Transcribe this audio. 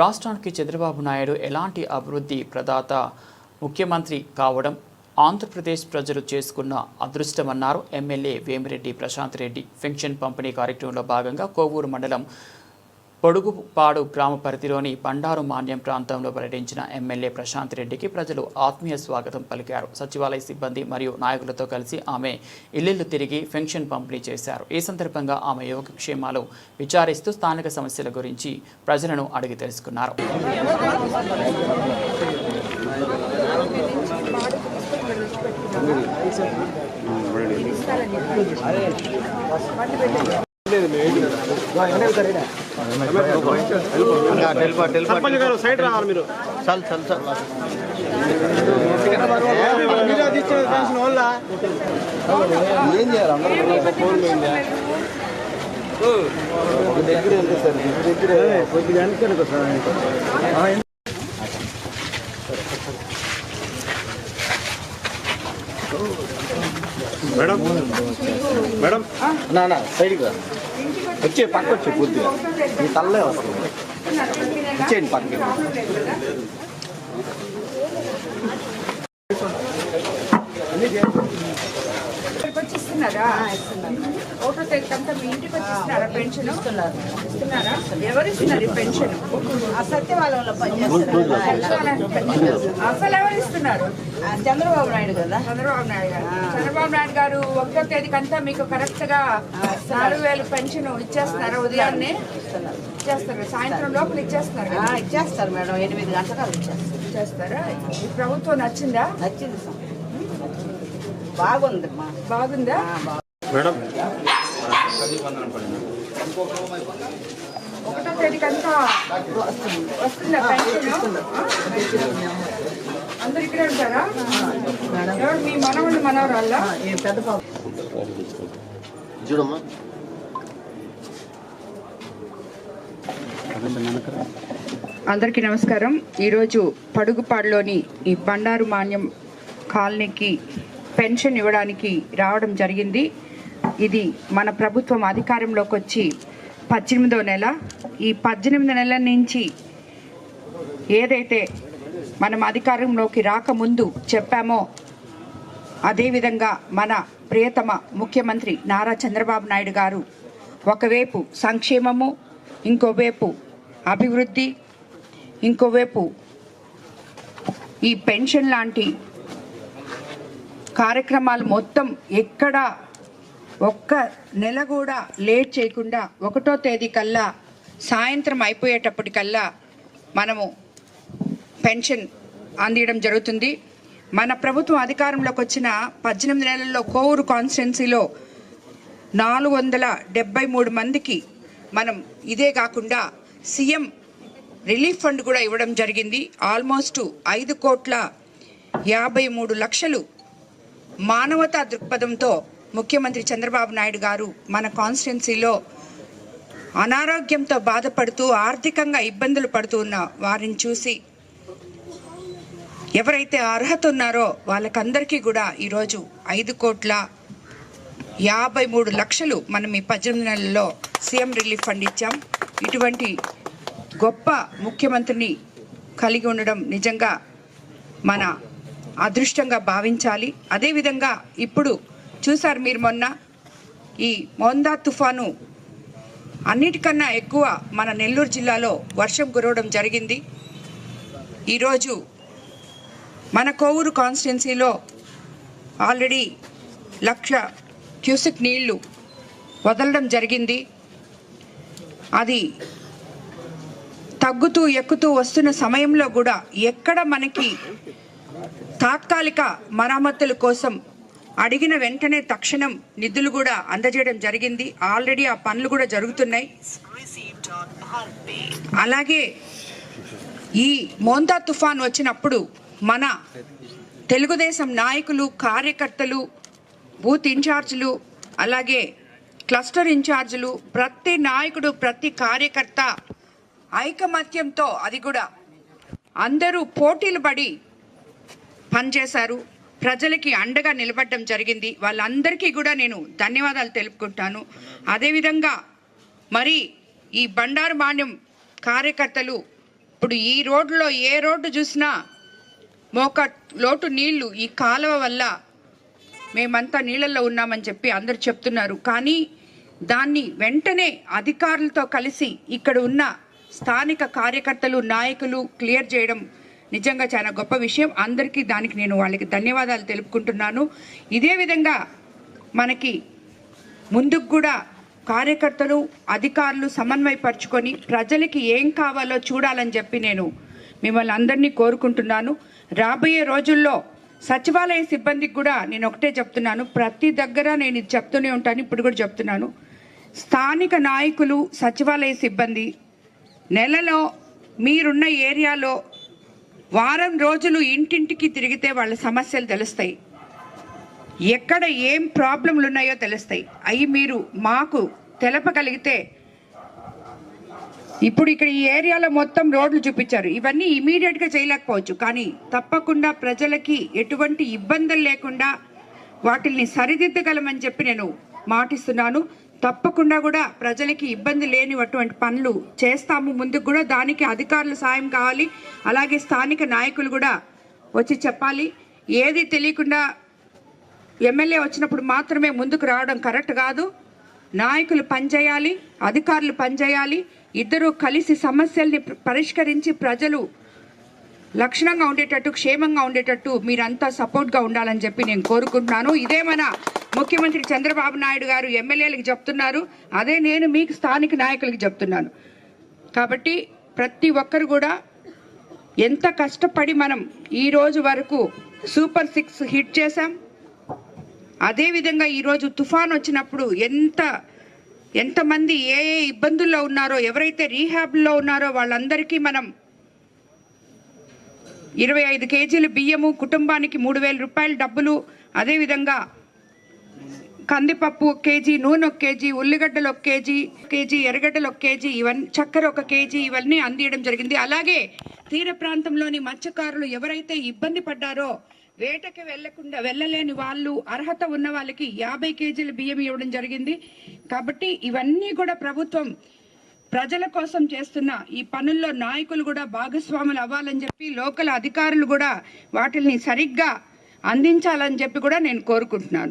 రాష్ట్రానికి చంద్రబాబు నాయుడు ఎలాంటి అభివృద్ధి ప్రదాత ముఖ్యమంత్రి కావడం ఆంధ్రప్రదేశ్ ప్రజలు చేసుకున్న అదృష్టమన్నారు ఎమ్మెల్యే వేమిరెడ్డి ప్రశాంత్ రెడ్డి. పెన్షన్ పంపిణీ కార్యక్రమంలో భాగంగా కోవూరు మండలం పొడుగుపాడు గ్రామ పరిధిలోని బండారు మాన్యం ప్రాంతంలో పర్యటించిన ఎమ్మెల్యే ప్రశాంత్ రెడ్డికి ప్రజలు ఆత్మీయ స్వాగతం పలికారు. సచివాలయ సిబ్బంది మరియు నాయకులతో కలిసి ఆమె ఇల్లు తిరిగి పెన్షన్ పంపిణీ చేశారు. ఈ సందర్భంగా ఆమె యోగక్షేమాలు విచారిస్తూ స్థానిక సమస్యల గురించి ప్రజలను అడిగి తెలుసుకున్నారు. సర్పంచ్ గారు సైడ్ రావాలి మీరు చల్ చల్ చల్ ఏం చేయాలి అందరూ ఫోన్ దగ్గర ఎంత సార్ దగ్గర కొద్దిగా వెనక్కి సార్ మేడం? మేడం? నా సైడ్కి రా. వచ్చే పక్క వచ్చే పూర్తిగా. మీ తల్లే వస్తుంది ఇచ్చేయండి పక్క అన్నీ ఇస్తున్నారా? ఓటో తెగంతా మీ ఇంటికి వచ్చి ఇస్తున్నారా పెన్షన్ ఇస్తున్నారా? ఎవరు ఇస్తున్నారు పెన్షన్? అసలు ఎవరు ఇస్తున్నారు? చంద్రబాబు నాయుడు కదా. చంద్రబాబు నాయుడు గారు. చంద్రబాబు నాయుడు గారు ఒకటో తేదీకంతా మీకు కరెక్ట్గా నాలుగు వేలు పెన్షన్ ఇచ్చేస్తున్నారా ఉదయాన్నే. ఇచ్చేస్తారు సాయంత్రం లోపల ఇచ్చేస్తున్నారు? ఇచ్చేస్తారు మేడం. ఎనిమిది గంటలకు ఇచ్చేస్తారు. ఇచ్చేస్తారా? ఈ ప్రభుత్వం నచ్చిందా? నచ్చింది సార్. బాగుంది? మా బాగుందా. మేడం. ఒకటో తేదీకంతా వస్తుందా. పెన్షన్ అందరు ఇక్కడే ఉంటారా? ఎవరు మీ మనవళ్ళు మనవరాళ్ళ? పెద్ద పాప చూడమ్మా. అందరికీ నమస్కారం. ఈరోజు పడుగుపాడులోని ఈ బండారు మాన్యం కాలనీకి పెన్షన్ ఇవ్వడానికి రావడం జరిగింది. ఇది మన ప్రభుత్వం అధికారంలోకి వచ్చి పద్దెనిమిదో నెల. ఈ పద్దెనిమిది నెలల నుంచి ఏదైతే మనం అధికారంలోకి రాకముందు చెప్పామో అదేవిధంగా మన ప్రియతమ ముఖ్యమంత్రి నారా చంద్రబాబు నాయుడు గారు ఒకవైపు సంక్షేమము ఇంకోవైపు అభివృద్ధి ఇంకోవైపు ఈ పెన్షన్ లాంటి కార్యక్రమాలు మొత్తం ఎక్కడ ఒక్క నెల కూడా లేట్ చేయకుండా ఒకటో తేదీ కల్లా సాయంత్రం అయిపోయేటప్పటికల్లా మనము పెన్షన్ అందియడం జరుగుతుంది. మన ప్రభుత్వం అధికారంలోకి వచ్చిన పద్దెనిమిది నెలల్లో కోవూరు కాన్స్టిట్యున్సీలో నాలుగు వందల డెబ్బై మూడు మందికి మనం ఇదే కాకుండా సీఎం రిలీఫ్ ఫండ్ కూడా ఇవ్వడం జరిగింది. ఆల్మోస్ట్ ఐదు కోట్ల యాభై మూడు లక్షలు మానవతా దృక్పథంతో ముఖ్యమంత్రి చంద్రబాబు నాయుడు గారు మన కాన్స్టిట్యున్సీలో అనారోగ్యంతో బాధపడుతూ ఆర్థికంగా ఇబ్బందులు పడుతూ ఉన్న వారిని చూసి ఎవరైతే అర్హత ఉన్నారో వాళ్ళకందరికీ కూడా ఈరోజు ఐదు కోట్ల యాభై మూడు లక్షలు మనం ఈ పద్దెనిమిది నెలల్లో సీఎం రిలీఫ్ ఫండ్ ఇచ్చాం. ఇటువంటి గొప్ప ముఖ్యమంత్రిని కలిగి ఉండడం నిజంగా మన అదృష్టంగా భావించాలి. అదేవిధంగా ఇప్పుడు చూసారు మీరు మొన్న ఈ మోందా తుఫాను అన్నిటికన్నా ఎక్కువ మన నెల్లూరు జిల్లాలో వర్షం కురవడం జరిగింది. ఈరోజు మన కోవూరు కాన్స్టిట్యున్సీలో ఆల్రెడీ లక్ష క్యూసెక్ నీళ్ళు వదలడం జరిగింది. అది తగ్గుతూ ఎక్కుతూ వస్తున్న సమయంలో కూడా ఎక్కడ మనకి తాత్కాలిక మరామతుల కోసం అడిగిన వెంటనే తక్షణం నిధులు కూడా అందజేయడం జరిగింది. ఆల్రెడీ ఆ పనులు కూడా జరుగుతున్నాయి. అలాగే ఈ మోంతా తుఫాన్ వచ్చినప్పుడు మన తెలుగుదేశం నాయకులు కార్యకర్తలు బూత్ ఇన్ఛార్జీలు అలాగే క్లస్టర్ ఇన్ఛార్జీలు ప్రతి నాయకుడు ప్రతి కార్యకర్త ఐకమత్యంతో అది కూడా అందరూ పోటీలు పడి పనిచేశారు. ప్రజలకి అండగా నిలబడడం జరిగింది. వాళ్ళందరికీ కూడా నేను ధన్యవాదాలు తెలుపుకుంటాను. అదేవిధంగా మరి ఈ బండారు మాన్యం కార్యకర్తలు ఇప్పుడు ఈ రోడ్లో ఏ రోడ్డు చూసినా మోక లోటు నీళ్ళు ఈ కాలువ వల్ల మేమంతా నీళ్ళల్లో ఉన్నామని చెప్పి అందరు చెప్తున్నారు. కానీ దాన్ని వెంటనే అధికారులతో కలిసి ఇక్కడ ఉన్న స్థానిక కార్యకర్తలు నాయకులు క్లియర్ చేయడం నిజంగా చాలా గొప్ప విషయం. అందరికీ దానికి నేను వాళ్ళకి ధన్యవాదాలు తెలుపుకుంటున్నాను. ఇదే విధంగా మనకి ముందుకు కూడా కార్యకర్తలు అధికారులు సమన్వయపరుచుకొని ప్రజలకి ఏం కావాలో చూడాలని చెప్పి నేను మిమ్మల్ని అందరినీ కోరుకుంటున్నాను. రాబోయే రోజుల్లో సచివాలయ సిబ్బందికి కూడా నేను ఒకటే చెప్తున్నాను. ప్రతి దగ్గర నేను ఇది చెప్తూనే ఉంటాను ఇప్పుడు కూడా చెప్తున్నాను. స్థానిక నాయకులు సచివాలయ సిబ్బంది నెలలో మీరున్న ఏరియాలో వారం రోజులు ఇంటింటికి తిరిగితే వాళ్ళ సమస్యలు తెలుస్తాయి. ఎక్కడ ఏం ప్రాబ్లంలు ఉన్నాయో తెలుస్తాయి. అవి మీరు మాకు తెలపగలిగితే ఇప్పుడు ఇక్కడ ఈ ఏరియాలో మొత్తం రోడ్లు చూపించారు. ఇవన్నీ ఇమీడియట్గా చేయలేకపోవచ్చు. కానీ తప్పకుండా ప్రజలకి ఎటువంటి ఇబ్బందులు లేకుండా వాటిల్ని సరిదిద్దగలమని చెప్పి నేను మాటిస్తున్నాను. తప్పకుండా కూడా ప్రజలకి ఇబ్బంది లేని అటువంటి పనులు చేస్తాము. ముందుకు కూడా దానికి అధికారుల సాయం కావాలి. అలాగే స్థానిక నాయకులు కూడా వచ్చి చెప్పాలి. ఏది తెలియకుండా ఎమ్మెల్యే వచ్చినప్పుడు మాత్రమే ముందుకు రావడం కరెక్ట్ కాదు. నాయకులు పనిచేయాలి అధికారులు పనిచేయాలి. ఇద్దరూ కలిసి సమస్యల్ని పరిష్కరించి ప్రజలు లక్షణంగా ఉండేటట్టు క్షేమంగా ఉండేటట్టు మీరంతా సపోర్ట్గా ఉండాలని చెప్పి నేను కోరుకుంటున్నాను. ఇదే మన ముఖ్యమంత్రి చంద్రబాబు నాయుడు గారు ఎమ్మెల్యేలకు చెప్తున్నారు. అదే నేను మీకు స్థానిక నాయకులకి చెప్తున్నాను. కాబట్టి ప్రతి ఒక్కరు కూడా ఎంత కష్టపడి మనం ఈ రోజు వరకు సూపర్ సిక్స్ హిట్ చేశాం అదేవిధంగా ఈరోజు తుఫాన్ వచ్చినప్పుడు ఎంత ఎంతమంది ఏ ఏ ఇబ్బందుల్లో ఉన్నారో ఎవరైతే రీహాబ్లో ఉన్నారో వాళ్ళందరికీ మనం ఇరవై ఐదు కేజీలు బియ్యము కుటుంబానికి మూడు వేల రూపాయల డబ్బులు. అదేవిధంగా కందిపప్పు ఒక కేజీ నూనె ఒక కేజీ ఉల్లిగడ్డలు ఒక కేజీ కేజీ ఎర్రగడ్డలు ఒక కేజీ ఇవన్నీ చక్కెర ఒక కేజీ ఇవన్నీ అందియడం జరిగింది. అలాగే తీర ప్రాంతంలోని మత్స్యకారులు ఎవరైతే ఇబ్బంది పడ్డారో వేటకి వెళ్ళకుండా వెళ్ళలేని వాళ్ళు అర్హత ఉన్న వాళ్ళకి యాభై కేజీల బియ్యం ఇవ్వడం జరిగింది. కాబట్టి ఇవన్నీ కూడా ప్రభుత్వం ప్రజల కోసం చేస్తున్న ఈ పనుల్లో నాయకులు కూడా భాగస్వాములు అవ్వాలని చెప్పి లోకల్ అధికారులు కూడా వాటిని సరిగ్గా అందించాలని చెప్పి కూడా నేను కోరుకుంటున్నాను.